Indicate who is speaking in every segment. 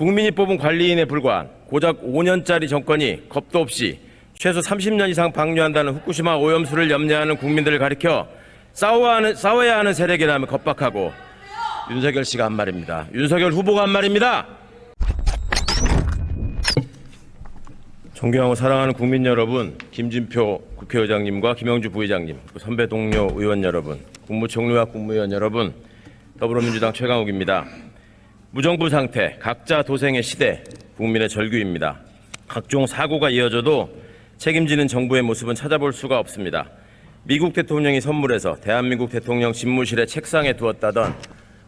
Speaker 1: 국민이 뽑은 관리인에 불과한 고작 5년짜리 정권이 겁도 없이 최소 30년 이상 방류한다는 후쿠시마 오염수를 염려하는 국민들을 가리켜 싸워야 하는, 싸워야 하는 세력이라면 겁박하고 윤석열 씨가 한 말입니다. 윤석열 후보가 한 말입니다. 존경하고 사랑하는 국민 여러분, 김진표 국회의장님과 김영주 부의장님, 선배 동료 의원 여러분, 국무총리와 국무위원 여러분, 더불어민주당 최강욱입니다. 무정부 상태, 각자 도생의 시대, 국민의 절규입니다. 각종 사고가 이어져도 책임지는 정부의 모습은 찾아볼 수가 없습니다. 미국 대통령이 선물해서 대한민국 대통령 집무실의 책상에 두었다던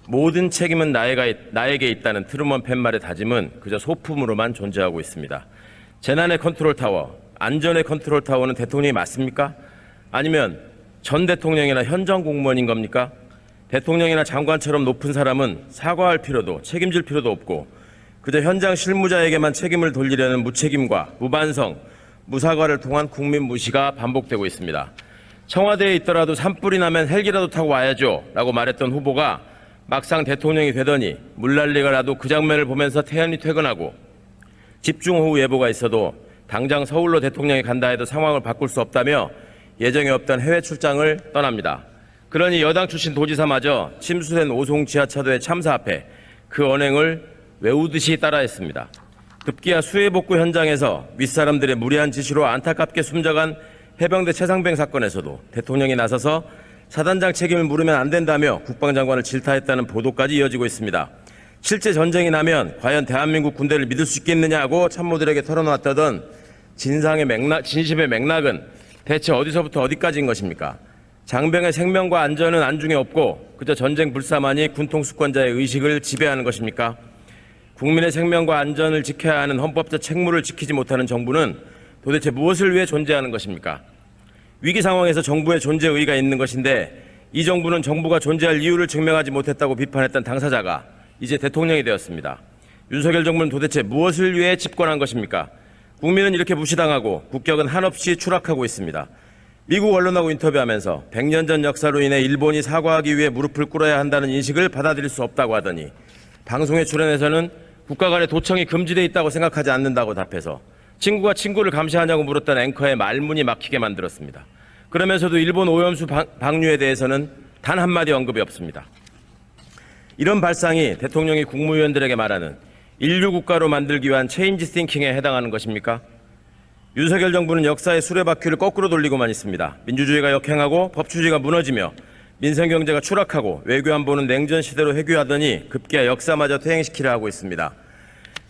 Speaker 1: 모든 책임은 나에가, 나에게 있다는 트루먼 팻말의 다짐은 그저 소품으로만 존재하고 있습니다. 재난의 컨트롤 타워, 안전의 컨트롤 타워는 대통령이 맞습니까? 아니면 전 대통령이나 현정 공무원인 겁니까? 대통령이나 장관처럼 높은 사람은 사과할 필요도 책임질 필요도 없고 그저 현장 실무자에게만 책임을 돌리려는 무책임과 무반성, 무사과를 통한 국민 무시가 반복되고 있습니다. 청와대에 있더라도 산불이 나면 헬기라도 타고 와야죠 라고 말했던 후보가 막상 대통령이 되더니 물난리가 나도 그 장면을 보면서 태연히 퇴근하고 집중호우 예보가 있어도 당장 서울로 대통령이 간다 해도 상황을 바꿀 수 없다며 예정에 없던 해외 출장을 떠납니다. 그러니 여당 출신 도지사마저 침수된 오송 지하차도의 참사 앞에 그 언행을 외우듯이 따라했습니다. 급기야 수해복구 현장에서 윗사람들의 무리한 지시로 안타깝게 숨져간 해병대 최상병 사건에서도 대통령이 나서서 사단장 책임을 물으면 안 된다며 국방장관을 질타했다는 보도까지 이어지고 있습니다. 실제 전쟁이 나면 과연 대한민국 군대를 믿을 수 있겠느냐고 참모들에게 털어놨다던 진상의 맥락, 진심의 맥락은 대체 어디서부터 어디까지인 것입니까? 장병의 생명과 안전은 안중에 없고 그저 전쟁 불사만이 군통 수권자의 의식을 지배하는 것입니까? 국민의 생명과 안전을 지켜야 하는 헌법적 책무를 지키지 못하는 정부는 도대체 무엇을 위해 존재하는 것입니까? 위기 상황에서 정부의 존재 의의가 있는 것인데 이 정부는 정부가 존재할 이유를 증명하지 못했다고 비판했던 당사자가 이제 대통령이 되었습니다. 윤석열 정부는 도대체 무엇을 위해 집권한 것입니까? 국민은 이렇게 무시당하고 국격은 한없이 추락하고 있습니다. 미국 언론하고 인터뷰하면서 100년 전 역사로 인해 일본이 사과하기 위해 무릎을 꿇어야 한다는 인식을 받아들일 수 없다고 하더니 방송에 출연해서는 국가 간의 도청이 금지돼 있다고 생각하지 않는다고 답해서 친구가 친구를 감시하냐고 물었던 앵커의 말문이 막히게 만들었습니다. 그러면서도 일본 오염수 방- 방류에 대해서는 단 한마디 언급이 없습니다. 이런 발상이 대통령이 국무위원들에게 말하는 인류 국가로 만들기 위한 체인지 띵킹에 해당하는 것입니까? 윤석열 정부는 역사의 수레바퀴를 거꾸로 돌리고만 있습니다. 민주주의가 역행하고 법치주의가 무너지며 민생 경제가 추락하고 외교 안보는 냉전 시대로 회귀하더니 급기야 역사마저 퇴행시키려 하고 있습니다.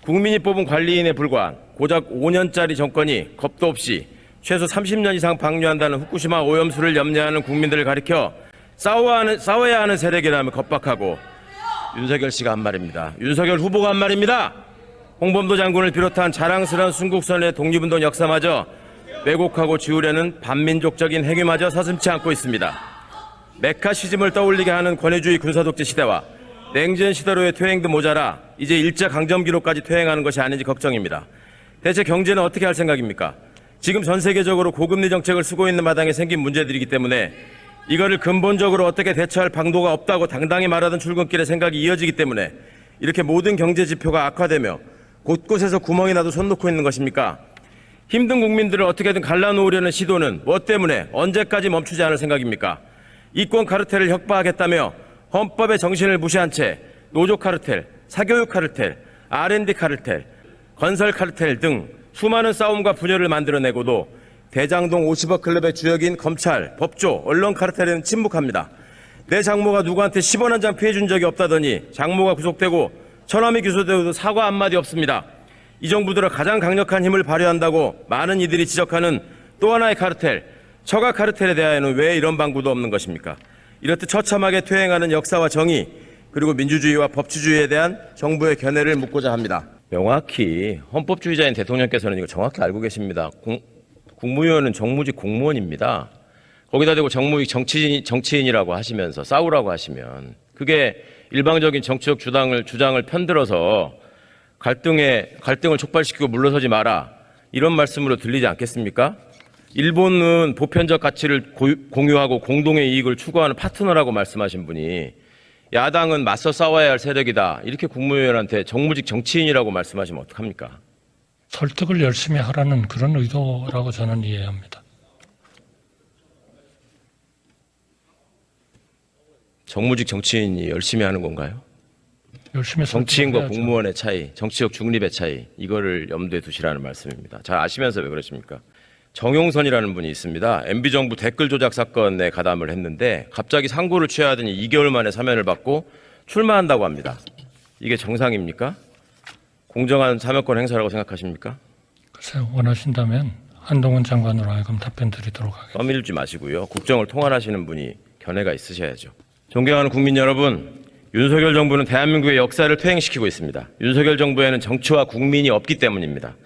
Speaker 1: 국민이 뽑은 관리인에 불과한 고작 5년짜리 정권이 겁도 없이 최소 30년 이상 방류한다는 후쿠시마 오염수를 염려하는 국민들을 가리켜 싸워야 하는, 싸워야 하는 세력이라면 겁박하고 윤석열 씨가 한 말입니다. 윤석열 후보가 한 말입니다. 홍범도 장군을 비롯한 자랑스러운 순국선의 독립운동 역사마저 왜곡하고 지우려는 반민족적인 행위마저 서슴지 않고 있습니다. 메카시즘을 떠올리게 하는 권위주의 군사독재 시대와 냉전 시대로의 퇴행도 모자라 이제 일제 강점기로까지 퇴행하는 것이 아닌지 걱정입니다. 대체 경제는 어떻게 할 생각입니까? 지금 전 세계적으로 고금리 정책을 쓰고 있는 마당에 생긴 문제들이기 때문에 이거를 근본적으로 어떻게 대처할 방도가 없다고 당당히 말하던 출근길에 생각이 이어지기 때문에 이렇게 모든 경제 지표가 악화되며 곳곳에서 구멍이 나도 손 놓고 있는 것입니까? 힘든 국민들을 어떻게든 갈라놓으려는 시도는 뭐 때문에 언제까지 멈추지 않을 생각입니까? 이권 카르텔을 혁파하겠다며 헌법의 정신을 무시한 채 노조 카르텔, 사교육 카르텔, R&D 카르텔, 건설 카르텔 등 수많은 싸움과 분열을 만들어내고도 대장동 50억 클럽의 주역인 검찰, 법조, 언론 카르텔에는 침묵합니다. 내 장모가 누구한테 10원 한 장 피해준 적이 없다더니 장모가 구속되고 처남이 기소되어도 사과 한마디 없습니다. 이 정부들은 가장 강력한 힘을 발휘한다고 많은 이들이 지적하는 또 하나의 카르텔, 처가 카르텔에 대하여는 왜 이런 방구도 없는 것입니까? 이렇듯 처참하게 퇴행하는 역사와 정의 그리고 민주주의와 법치주의에 대한 정부의 견해를 묻고자 합니다. 명확히 헌법주의자인 대통령께서는 이거 정확히 알고 계십니다. 공- 국무위원은 정무직 공무원입니다. 거기다 대고 정무직 정치인, 정치인이라고 하시면서 싸우라고 하시면 그게 일방적인 정치적 주장을, 주장을 편들어서 갈등에, 갈등을 촉발시키고 물러서지 마라. 이런 말씀으로 들리지 않겠습니까? 일본은 보편적 가치를 고유- 공유하고 공동의 이익을 추구하는 파트너라고 말씀하신 분이 야당은 맞서 싸워야 할 세력이다. 이렇게 국무위원한테 정무직 정치인이라고 말씀하시면 어떡합니까?
Speaker 2: 설득을 열심히 하라는 그런 의도라고 저는 이해합니다.
Speaker 1: 정무직 정치인이 열심히 하는 건가요?
Speaker 2: 열심히
Speaker 1: 정치인과
Speaker 2: 해야죠.
Speaker 1: 공무원의 차이, 정치적 중립의 차이, 이거를 염두에 두시라는 말씀입니다. 잘 아시면서 왜 그러십니까? 정용선이라는 분이 있습니다. MB 정부 댓글 조작 사건에 가담을 했는데 갑자기 상고를 취하더니 2개월 만에 사면을 받고 출마한다고 합니다. 이게 정상입니까? 공정한 사면권 행사라고 생각하십니까?
Speaker 2: 글쎄요, 원하신다면 한동훈 장관으로 하여금 답변 드리도록 하겠습니다.
Speaker 1: 떠밀지 마시고요. 국정을 통할하시는 분이 견해가 있으셔야죠. 존경하는 국민 여러분, 윤석열 정부는 대한민국의 역사를 퇴행시키고 있습니다. 윤석열 정부에는 정치와 국민이 없기 때문입니다.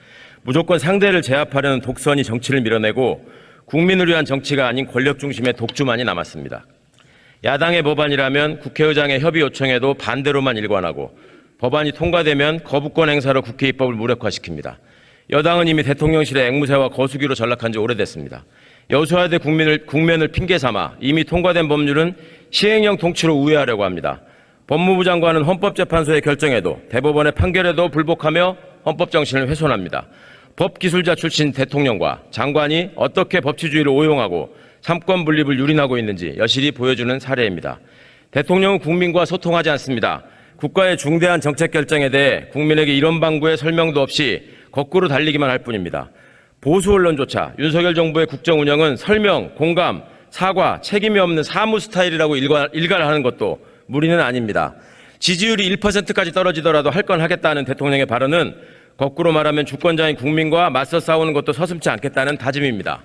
Speaker 1: 무조건 상대를 제압하려는 독선이 정치를 밀어내고 국민을 위한 정치가 아닌 권력 중심의 독주만이 남았습니다. 야당의 법안이라면 국회의장의 협의 요청에도 반대로만 일관하고 법안이 통과되면 거부권 행사로 국회 입법을 무력화시킵니다. 여당은 이미 대통령실의 앵무새와 거수기로 전락한 지 오래됐습니다. 여수와대 국민을, 국면을 핑계 삼아 이미 통과된 법률은 시행령 통치로 우회하려고 합니다. 법무부 장관은 헌법재판소의 결정에도 대법원의 판결에도 불복하며 헌법 정신을 훼손합니다. 법기술자 출신 대통령과 장관이 어떻게 법치주의를 오용하고 삼권 분립을 유린하고 있는지 여실히 보여주는 사례입니다. 대통령은 국민과 소통하지 않습니다. 국가의 중대한 정책 결정에 대해 국민에게 이런 방구의 설명도 없이 거꾸로 달리기만 할 뿐입니다. 보수 언론조차 윤석열 정부의 국정 운영은 설명, 공감, 사과, 책임이 없는 사무 스타일이라고 일관, 일갈하는 것도 무리는 아닙니다. 지지율이 1%까지 떨어지더라도 할 건 하겠다는 대통령의 발언은 거꾸로 말하면 주권자인 국민과 맞서 싸우는 것도 서슴지 않겠다는 다짐입니다.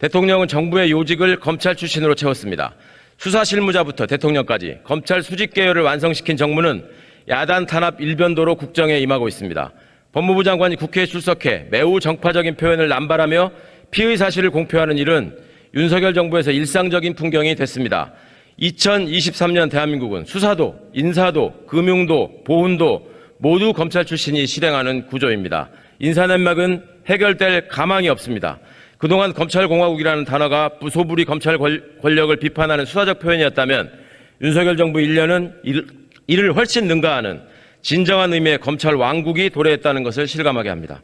Speaker 1: 대통령은 정부의 요직을 검찰 출신으로 채웠습니다. 수사 실무자부터 대통령까지 검찰 수직 계열을 완성시킨 정부는 야단 탄압 일변도로 국정에 임하고 있습니다. 법무부 장관이 국회에 출석해 매우 정파적인 표현을 남발하며 피의 사실을 공표하는 일은 윤석열 정부에서 일상적인 풍경이 됐습니다. 2023년 대한민국은 수사도, 인사도, 금융도, 보훈도 모두 검찰 출신이 실행하는 구조입니다. 인사냄막은 해결될 가망이 없습니다. 그동안 검찰공화국이라는 단어가 부소불위 검찰 권- 권력을 비판하는 수사적 표현이었다면 윤석열 정부 1년은 이를 훨씬 능가하는 진정한 의미의 검찰 왕국이 도래했다는 것을 실감하게 합니다.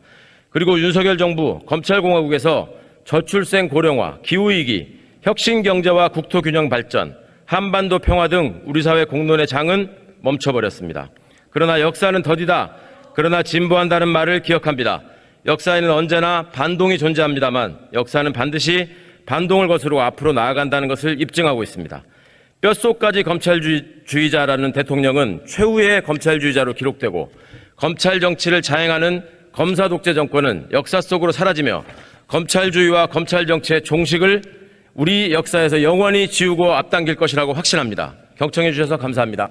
Speaker 1: 그리고 윤석열 정부 검찰공화국에서 저출생 고령화, 기후위기, 혁신경제와 국토균형 발전, 한반도 평화 등 우리 사회 공론의 장은 멈춰버렸습니다. 그러나 역사는 더디다. 그러나 진보한다는 말을 기억합니다. 역사에는 언제나 반동이 존재합니다만 역사는 반드시 반동을 거스르고 앞으로 나아간다는 것을 입증하고 있습니다. 뼛속까지 검찰주의자라는 대통령은 최후의 검찰주의자로 기록되고 검찰 정치를 자행하는 검사 독재 정권은 역사 속으로 사라지며 검찰주의와 검찰 정치의 종식을 우리 역사에서 영원히 지우고 앞당길 것이라고 확신합니다. 경청해 주셔서 감사합니다.